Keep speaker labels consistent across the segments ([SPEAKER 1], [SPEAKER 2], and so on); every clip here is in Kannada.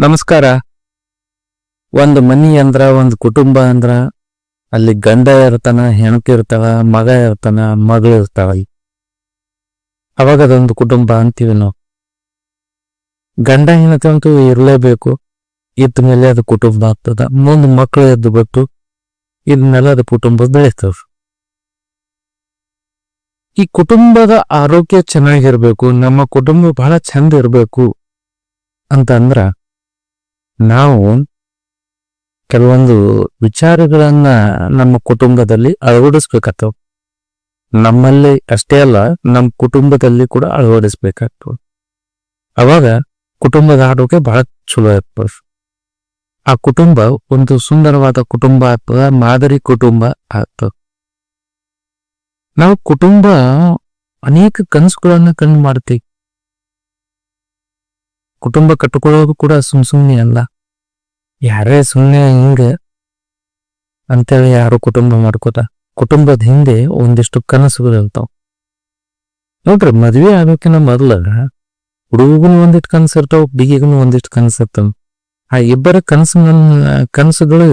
[SPEAKER 1] ನಮಸ್ಕಾರ. ಒಂದು ಮನಿ ಅಂದ್ರ, ಒಂದು ಕುಟುಂಬ ಅಂದ್ರ, ಅಲ್ಲಿ ಗಂಡ ಇರ್ತಾನ ಹೆಣಕಿ ಇರ್ತಾವ, ಮಗ ಇರ್ತಾನ, ಮಗಳು ಇರ್ತಾವ. ಅವಾಗ ಅದೊಂದು ಕುಟುಂಬ ಅಂತೀವಿ ನಾವು. ಗಂಡ ಹೆಣತಿ ಅಂತೂ ಇರಲೇಬೇಕು. ಇದ್ದ ಮೇಲೆ ಅದು ಕುಟುಂಬ ಆಗ್ತದ. ಮುಂದ್ ಮಕ್ಕಳು ಎದ್ದು ಬಿಟ್ಟು ಇದನ್ನೆಲ್ಲ ಅದು ಕುಟುಂಬ ಬೆಳೆಸ್ತವ್ ಈ ಕುಟುಂಬದ ಆರೋಗ್ಯ ಚೆನ್ನಾಗಿರ್ಬೇಕು, ನಮ್ಮ ಕುಟುಂಬ ಬಹಳ ಚಂದ ಇರಬೇಕು. ಅಂತ ಅಂದ್ರ ನಾವು ಕೆಲವೊಂದು ವಿಚಾರಗಳನ್ನ ನಮ್ಮ ಕುಟುಂಬದಲ್ಲಿ ಅಳವಡಿಸ್ಬೇಕಾಗ್ತವೆ. ನಮ್ಮಲ್ಲಿ ಅಷ್ಟೇ ಅಲ್ಲ, ನಮ್ಮ ಕುಟುಂಬದಲ್ಲಿ ಕೂಡ ಅಳವಡಿಸ್ಬೇಕಾಗ್ತವೆ. ಅವಾಗ ಕುಟುಂಬದ ಆರೋಗ್ಯ ಬಹಳ ಚಲೋ ಇರ್ತದೆ ಆ ಕುಟುಂಬ ಒಂದು ಸುಂದರವಾದ ಕುಟುಂಬ ಆಗ್ತದ ಮಾದರಿ ಕುಟುಂಬ ಆಗ್ತದೆ ನಾವು ಕುಟುಂಬ ಅನೇಕ ಕನಸುಗಳನ್ನ ಕಂಡು ಮಾಡ್ತೀವಿ. ಕುಟುಂಬ ಕಟ್ಟಿಕೊಳ್ಳೋದು ಕೂಡ ಸುಮ್ ಸುಮ್ನೆ ಅಲ್ಲ. ಯಾರೇ ಸುಮ್ಮನೆ ಹಿಂಗ ಅಂತೇಳಿ ಯಾರು ಕುಟುಂಬ ಮಾಡ್ಕೋತ, ಕುಟುಂಬದ ಹಿಂದೆ ಒಂದಿಷ್ಟು ಕನಸುಗಳು ಇರ್ತಾವ. ನೋಡ್ರಿ, ಮದ್ವೆ ಆಗೋಕಿನ ಮೊದಲ ಹುಡುಗನು ಒಂದಿಷ್ಟು ಕನಸು ಇರ್ತಾವ ಹುಡುಗಿಗೂ ಒಂದಿಷ್ಟು ಕನಸು ಇರ್ತಾವ. ಆ ಇಬ್ಬರ ಕನಸು ಕನಸುಗಳು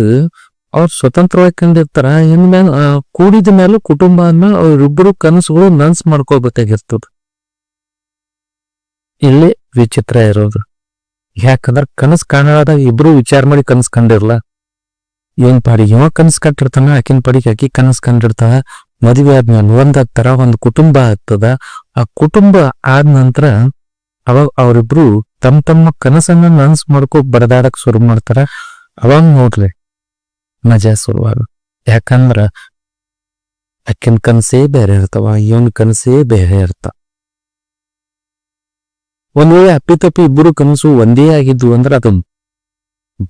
[SPEAKER 1] ಅವ್ರು ಸ್ವತಂತ್ರವಾಗಿ ಕಂಡಿರ್ತಾರ, ಇನ್ಮೇಲೆ ಕೂಡಿದ ಮೇಲೆ ಕುಟುಂಬ ಅಂದ್ಮೇಲೆ ಅವ್ರಿಬ್ಬರು ಕನಸುಗಳು ನನ್ಸ್ ಮಾಡ್ಕೋಬೇಕಾಗಿರ್ತದ ಇಲ್ಲಿ ವಿಚಿತ್ರ ಇರೋದು. ಯಾಕಂದ್ರ ಕನಸು ಕಾಣದಾಗ ಇಬ್ರು ವಿಚಾರ ಮಾಡಿ ಕನಸು ಕಂಡಿರ್ಲ. ಏನ್ ಪಾಡಿ ಇವ ಕನಸು ಕಟ್ಟಿರ್ತಾನ, ಆಕಿನ ಪಾಡಿಗೆ ಆಕಿ ಕನಸು ಕಂಡಿರ್ತಾಳ. ಮದುವೆ ಆದ್ಮೇಲೆ ಒಂದಾಗ್ತಾರ ಒಂದು ಕುಟುಂಬ ಆಗ್ತದ ಆ ಕುಟುಂಬ ಆದ ನಂತರ ಅವಾಗ ಅವರಿಬ್ರು ತಮ್ಮ ತಮ್ಮ ಕನಸನ್ನ ನನ್ಸ್ ಮಾಡ್ಕೊ ಬಡದಾಡಕ್ ಶುರು ಮಾಡ್ತಾರ. ಅವಾಗ ನೋಡ್ರಿ ಮಜಾ ಶುರುವಾಗ. ಯಾಕಂದ್ರ ಅಕ್ಕಿನ ಕನಸೇ ಬೇರೆ ಇರ್ತಾವ, ಇವನ್ ಕನಸೇ ಬೇರೆ ಇರ್ತಾವ ಒಂದ್ ವೇಳೆ ಅಪ್ಪಿತಪ್ಪಿ ಇಬ್ಬರು ಕನಸು ಒಂದೇ ಆಗಿದ್ದು ಅಂದ್ರೆ ಅದು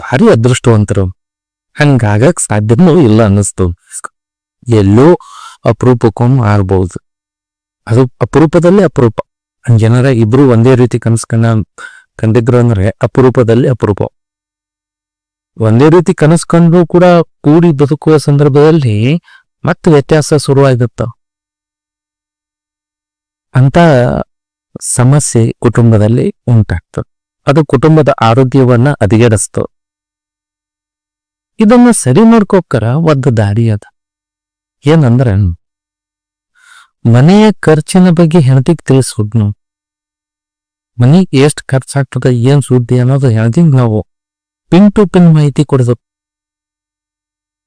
[SPEAKER 1] ಭಾರಿ ಅದೃಷ್ಟವಂತರು. ಹಂಗಾಗಕ್ ಸಾಧ್ಯನೂ ಇಲ್ಲ ಅನ್ನಿಸ್ತು. ಎಲ್ಲೋ ಅಪರೂಪಕ್ಕೊಮ್ಮೆ ಆಗ್ಬಹುದು ಅದು ಅಪರೂಪದಲ್ಲಿ ಅಪರೂಪ. ಜನರ ಇಬ್ರು ಒಂದೇ ರೀತಿ ಕನಸು ಕಣ್ಣ ಕಂಡಿದ್ರು ಅಂದ್ರೆ ಅಪರೂಪದಲ್ಲಿ ಅಪರೂಪ. ಒಂದೇ ರೀತಿ ಕನಸು ಕಂಡು ಕೂಡ ಕೂಡಿ ಬದುಕುವ ಸಂದರ್ಭದಲ್ಲಿ ಮತ್ತೆ ವ್ಯತ್ಯಾಸ ಶುರುವಾಗುತ್ತ. ಅಂತ ಸಮಸ್ಯೆ ಕುಟುಂಬದಲ್ಲಿ ಉಂಟಾಗ್ತದೆ. ಅದು ಕುಟುಂಬದ ಆರೋಗ್ಯವನ್ನ ಹದಗೆಡಿಸ್ತು. ಇದನ್ನ ಸರಿ ಮಾಡ್ಕೋಕರ ಒಂದು ದಾರಿ ಅದ. ಏನಂದ್ರ, ಮನೆಯ ಖರ್ಚಿನ ಬಗ್ಗೆ ಹೆಣತಿಗೆ ತಿಳಿಸೋದು ನಾವು. ಮನಿಗೆ ಎಷ್ಟು ಖರ್ಚಾಗ್ತದ, ಏನ್ ಸುದ್ದಿ ಅನ್ನೋದು ಹೆಂಡತಿಗೆ ನಾವು. ಪಿನ್ ಟು ಪಿನ್ ಮಾಹಿತಿ ಕೊಡೋದು.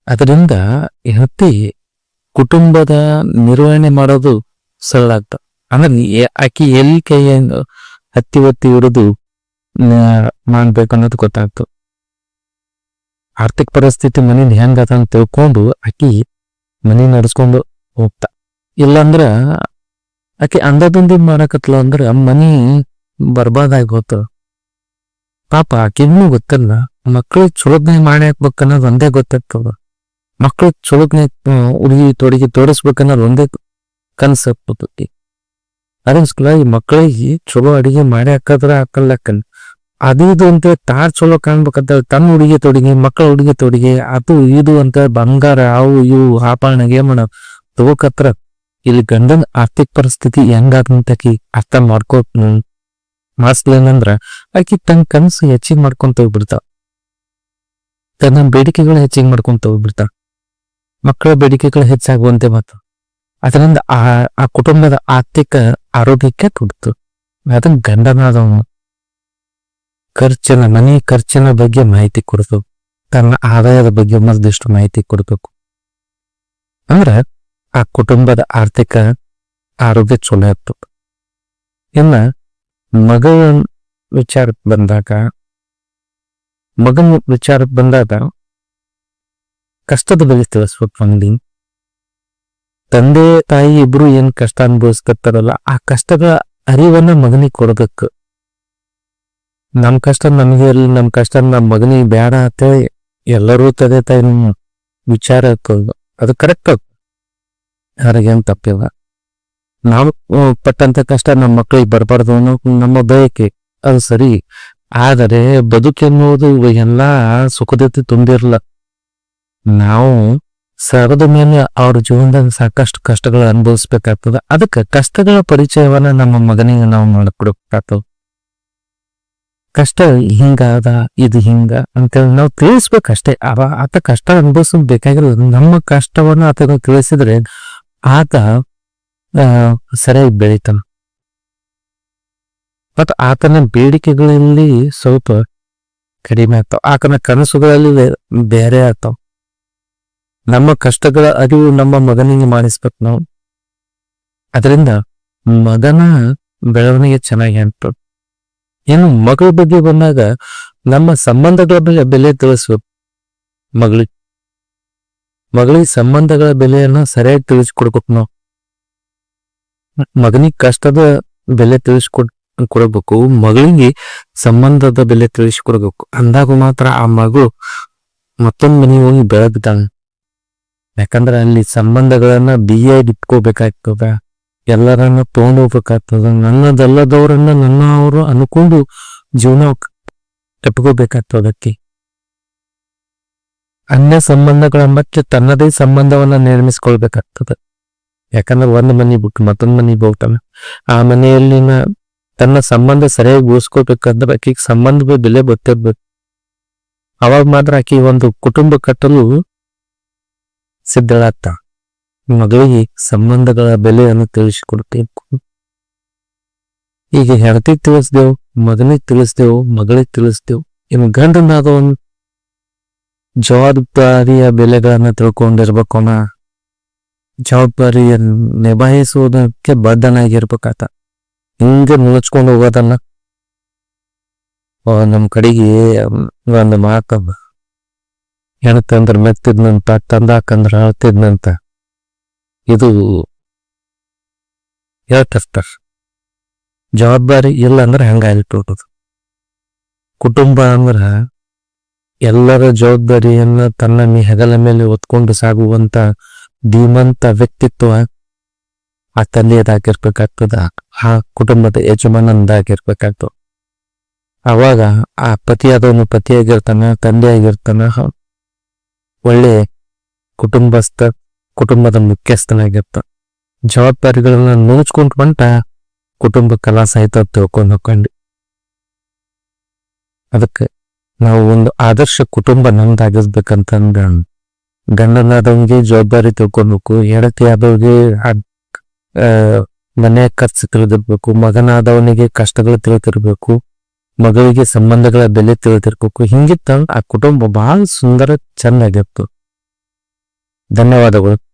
[SPEAKER 1] ಅದರಿಂದ ಹೆಂಡತಿ ಕುಟುಂಬದ ನಿರ್ವಹಣೆ ಮಾಡೋದು ಸರಳ ಅಂದ್ರೆ ಆಕಿ ಎಲ್ಲಿ ಕೈಯನ್ನು ಹತ್ತಿ ಒತ್ತಿ ಹಿಡಿದು ಮಾಡ್ಬೇಕು ಅನ್ನೋದು ಗೊತ್ತಾಗ್ತು. ಆರ್ಥಿಕ ಪರಿಸ್ಥಿತಿ ಮನೇಲಿ ಹೆಂಗದ ಅಂತ ತಿಳ್ಕೊಂಡು ಆಕಿ ಮನಿ ನಡೆಸ್ಕೊಂಡು ಹೋಗ್ತಾ. ಇಲ್ಲಾಂದ್ರ ಆಕಿ ಅಂದದಂದಿ ಮಾಡಕತ್ಲ ಅಂದ್ರ ಮನಿ ಬರ್ಬಾದಾಗಿ ಹೋತ. ಪಾಪ ಆಕಿಗೂ ಗೊತ್ತಿಲ್ಲ ಮಕ್ಕಳು ಚುಳಕ್ನೆ ಮಾಡಿ ಹಾಕ್ಬೇಕು ಒಂದೇ ಗೊತ್ತಾಗ್ತದ ಮಕ್ಕಳು ಚುಳಕ್ನೆ ಉಡುಗಿ ತೊಡಗಿ ತೋರಿಸ್ಬೇಕನ್ನೋದು ಒಂದೇ ಕನ್ಸು ಅದಕ್ಕೋಸ್ಕರ ಈ ಮಕ್ಕಳಿಗೆ ಚಲೋ ಅಡಿಗೆ ಮಾಡಿ ಹಾಕದ್ರ ಹಾಕಲ್ಲಕ್ಕನ್. ಅದು ಇದು ಅಂತ ತಾರ್ ಚಲೋ ಕಾಣ್ಬೇಕಂತ ತನ್ನ ಉಡುಗೆ ತೊಡುಗೆ ಮಕ್ಕಳ ಉಡುಗೆ ತೊಡುಗೆ, ಅದು ಇದು ಅಂತ ಬಂಗಾರ, ಅವು ಇವು ಆಭರಣಗೆ ಮಾಡ ತಗೋಕತ್ರ. ಇಲ್ಲಿ ಗಂಡನ ಆರ್ಥಿಕ ಪರಿಸ್ಥಿತಿ ಹೆಂಗಾದಂತಕಿ ಅರ್ಥ ಮಾಡ್ಕೋ ಮಾಡ್ಸ್ಲೇನಂದ್ರ ಆಕಿ ತನ್ನ ಕನಸು ಹೆಚ್ಚಿಗೆ ಮಾಡ್ಕೊಂತ ಹೋಗ್ಬಿಡ್ತಾವ ತನ್ನ ಬೇಡಿಕೆಗಳು ಹೆಚ್ಚಿಗೆ ಮಾಡ್ಕೊಂತ ಹೋಗ್ಬಿಡ್ತಾವ ಮಕ್ಕಳ ಬೇಡಿಕೆಗಳು ಹೆಚ್ಚಾಗುವಂತೆ ಮಾತು ಅದರಿಂದ ಆ ಆ ಕುಟುಂಬದ ಆರ್ಥಿಕ ಆರೋಗ್ಯಕ್ಕೆ ಕೊಡ್ತು ಅದನ್ನ ಗಂಡನಾದವನು ಖರ್ಚಿನ, ಮನೆ ಖರ್ಚಿನ ಬಗ್ಗೆ ಮಾಹಿತಿ ಕೊಡ್ತು ತನ್ನ ಆದಾಯದ ಬಗ್ಗೆ ಮತ್ತಿಷ್ಟು ಮಾಹಿತಿ ಕೊಡ್ಬೇಕು. ಅಂದ್ರ ಆ ಕುಟುಂಬದ ಆರ್ಥಿಕ ಆರೋಗ್ಯ ಚಲೋ ಇತ್ತು ಇನ್ನ ಮಗನ ವಿಚಾರಕ್ಕೆ ಬಂದಾಗ, ಮಗನ ವಿಚಾರಕ್ಕೆ ಬಂದಾಗ ಕಷ್ಟದ ಬಗ್ಗೆ ತಿಳಿಸ್ಬೇಕು ಮಂದಿ ತಂದೆ, ತಾಯಿ ಇಬ್ರು ಏನ್ ಕಷ್ಟ ಅನುಭವಿಸ್ಕತ್ತಾರಲ್ಲ, ಆ ಕಷ್ಟದ ಅರಿವನ್ನ ಮಗನಿಗೆ ಕೊಡ್ಬೇಕು. ನಮ್ ಕಷ್ಟ ನಮಗೆ ಇರ್ಲಿ, ನಮ್ ಕಷ್ಟ ನಮ್ ಮಗನಿಗೆ ಬೇಡ ಅಂತೇಳಿ ಎಲ್ಲರೂ ತಂದೆ ತಾಯಿ ವಿಚಾರ ಅದು ಕರೆಕ್ಟ್ ಯಾರಿಗೇನ್ ತಪ್ಪಿಲ್ಲ. ನಾವು ಪಟ್ಟಂತ ಕಷ್ಟ ನಮ್ಮ ಮಕ್ಕಳಿಗೆ ಬರಬಾರ್ದು ಅನ್ನೋ ನಮ್ಮ ಬಯಕೆ. ಅದು ಸರಿ. ಆದರೆ ಬದುಕೆನ್ನುವುದು ಎಲ್ಲ ಸುಖದತೆ ತುಂಬಿರಲ್ಲ. ನಾವು ಸರದ ಮೇಲೆ ಅವ್ರ ಜೀವನದಾಗ ಸಾಕಷ್ಟು ಕಷ್ಟಗಳು ಅನುಭವಿಸ್ಬೇಕಾಗ್ತದ. ಅದಕ್ಕೆ ಕಷ್ಟಗಳ ಪರಿಚಯವನ್ನ ನಮ್ಮ ಮಗನಿಗೆ ನಾವು ಮಾಡಿಕೊಡ್ಬೇಕಾಗ್ತದ. ಕಷ್ಟ ಹಿಂಗಾದ, ಇದು ಹಿಂಗ ಅಂತೇಳಿ ನಾವು ತಿಳಿಸ್ಬೇಕಷ್ಟೇ. ಅವ ಆತ ಕಷ್ಟ ಅನುಭವಿಸೋದು ಬೇಕಾಗಿರೋದು. ನಮ್ಮ ಕಷ್ಟವನ್ನು ಆತನ ತಿಳಿಸಿದ್ರೆ ಆತ ಸರಿಯಾಗಿ ಬೆಳಿತಾನ. ಮತ್ತು ಆತನ ಬೇಡಿಕೆಗಳಲ್ಲಿ ಸ್ವಲ್ಪ ಕಡಿಮೆ ಆಗ್ತಾವ. ಆತನ ಕನಸುಗಳಲ್ಲಿ ಬೇರೆ ಆಗ್ತಾವ. ನಮ್ಮ ಕಷ್ಟಗಳ ಅರಿವು ನಮ್ಮ ಮಗನಿಗೆ ಮಾಡಿಸ್ಬೇಕು ನಾವು. ಅದರಿಂದ ಮಗನ ಬೆಳವಣಿಗೆ ಚೆನ್ನಾಗಿ ಅನ್ಬೇಕು ಏನು ಮಗಳ ಬಗ್ಗೆ ಬಂದಾಗ ನಮ್ಮ ಸಂಬಂಧಗಳ ಬೆಲೆ ಬೆಲೆ ತಿಳಿಸ್ಬೇಕು. ಮಗಳಿಗೆ. ಮಗಳಿಗೆ ಸಂಬಂಧಗಳ ಬೆಲೆಯನ್ನ ಸರಿಯಾಗಿ ತಿಳಿಸ್ಕೊಡ್ಬೇಕು ನಾವು. ಮಗನಿಗೆ ಕಷ್ಟದ ಬೆಲೆ ತಿಳಿಸ್ಕೊಡ್, ಕೊಡಬೇಕು. ಮಗಳಿಗೆ ಸಂಬಂಧದ ಬೆಲೆ ತಿಳಿಸ್ಕೊಡ್ಬೇಕು. ಅಂದಾಗ ಮಾತ್ರ ಆ ಮಗು ಮತ್ತೊಂದು ಮನೆಗೆ ಹೋಗಿ ಬೆಳಗ್ತಾನೆ ಯಾಕಂದ್ರೆ ಅಲ್ಲಿ ಸಂಬಂಧಗಳನ್ನ ಬಿಗಿಯಾಗಿ ಇಟ್ಕೋಬೇಕಾಗ್ತದ, ಎಲ್ಲರನ್ನ ತಗೊಂಡು ಹೋಗ್ಬೇಕಾಗ್ತದ ನನ್ನದಲ್ಲದವರನ್ನ ನನ್ನ ಅವರು ಅನ್ಕೊಂಡು ಜೀವನ ಅದಕ್ಕೆ. ಅನ್ಯ ಸಂಬಂಧಗಳ ಮತ್ತೆ ತನ್ನದೇ ಸಂಬಂಧವನ್ನ ನಿರ್ಮಿಸ್ಕೊಳ್ಬೇಕಾಗ್ತದೆ. ಯಾಕಂದ್ರೆ ಒಂದು ಮನಿ ಬಿಟ್ಟು ಮತ್ತೊಂದು ಮನಿಗೆ ಹೋಗ್ತಾನೆ. ಆ ಮನೆಯಲ್ಲಿನ ತನ್ನ ಸಂಬಂಧ ಸರಿಯಾಗಿ ಉಳಿಸ್ಕೋಬೇಕಂದ್ರೆ ಆಕಿಗೆ ಸಂಬಂಧದ ಬೆಲೆ ಗೊತ್ತಿರ್ಬೇಕು. ಅವಾಗ ಮಾತ್ರ ಆಕಿ ಒಂದು ಕುಟುಂಬ ಕಟ್ಟಲು ಸಿದ್ಧಳಾಗ್ತ. ಮಗಳಿಗೆ ಸಂಬಂಧಗಳ ಬೆಲೆಯನ್ನು ತಿಳಿಸಿಕೊಡಬೇಕು. ಈಗ ಹೆಂಡತಿ ತಿಳಿಸ್ದೆವು, ಮಗನಿಗೆ ತಿಳಿಸ್ದೆವು, ಮಗಳಿಗೆ ತಿಳಿಸ್ದೆವು. ಇನ್ನು ಗಂಡನಾದ ಒಂದು ಜವಾಬ್ದಾರಿಯ ಬೆಲೆಗಳನ್ನ ತಿಳ್ಕೊಂಡಿರ್ಬೇಕು ಅವನ ಜವಾಬ್ದಾರಿಯ ನಿಭಾಯಿಸುವುದಕ್ಕೆ ಬದ್ಧನಾಗಿರ್ಬೇಕಾತ. ಹಿಂಗೆ ಮುಳುಚ್ಕೊಂಡು ಹೋಗೋದನ್ನ ನಮ್ಮ ನಮ್ ಕಡೆಗೆ ಒಂದು ಮಾತದ ಹೆಣ್ತಂದ್ರ ಮೆತ್ತಿದ್ನಂತ, ತಂದಾಕಂದ್ರ ಅಳ್ತಿದ್ನಂತ ಇದು ಹೇಳ್ತಿರ್ತಾರ. ಜವಾಬ್ದಾರಿ ಇಲ್ಲ ಅಂದ್ರೆ ಹಂಗ ಆಗ್ಬಿಟ್ಟೋದು ಕುಟುಂಬ ಅಂದ್ರ ಎಲ್ಲರ ಜವಾಬ್ದಾರಿಯನ್ನ ತನ್ನ ಮಿ, ಹೆಗಲ ಮೇಲೆ ಒತ್ಕೊಂಡು ಸಾಗುವಂತ ಧೀಮಂತ ವ್ಯಕ್ತಿತ್ವ ಆ ತಂದೆಯದಾಗಿರ್ಬೇಕಾಗ್ತದ ಆ ಕುಟುಂಬದ ಯಜಮಾನಂದಾಗಿರ್ಬೇಕಾಗ್ತದ. ಅವಾಗ ಆ ಪತಿಯಾದವನು ಪತಿಯಾಗಿರ್ತಾನ ತಂದೆ ಆಗಿರ್ತಾನ ಹ- ಒಳ್ಳೆ ಕುಟುಂಬಸ್ಥ ಕುಟುಂಬದ ಮುಖ್ಯಸ್ಥನಾಗಿರ್ತ. ಜವಾಬ್ದಾರಿಗಳನ್ನ ನುಣುಚ್ಕೊಂಡ್ ಬಂಟ ಕುಟುಂಬ ಕಲಾ ಸಹಿತ ತಿಳ್ಕೊಂಡು ಹೋಗ್ಕೊಂಡು ಅದಕ್ಕೆ ನಾವು ಒಂದು ಆದರ್ಶ ಕುಟುಂಬ ನಮ್ದಾಗಿಸ್ಬೇಕಂತಂದ್ರೆ ಗಂಡನಾದವನಿಗೆ ಜವಾಬ್ದಾರಿ ತಿಳ್ಕೊಬೇಕು ಹೆಂಡತಿ ಆದವ್ರಿಗೆ ಅದ್- ಆ, ಮನೆ ಖರ್ಚು ತಿಳಿದಿರ್ಬೇಕು ಮಗನಾದವನಿಗೆ ಕಷ್ಟಗಳು ತಿಳಿತಿರ್ಬೇಕು. ಮಗಳಿಗೆ ಸಂಬಂಧಗಳ ಬೆಲೆ ತಿಳಿದಿರ್ಬೇಕು ಹಿಂಗಿತ್ತ ಆ ಕುಟುಂಬ ಬಹಳ ಸುಂದರ ಚೆನ್ನಾಗಿತ್ತು. ಧನ್ಯವಾದಗಳು.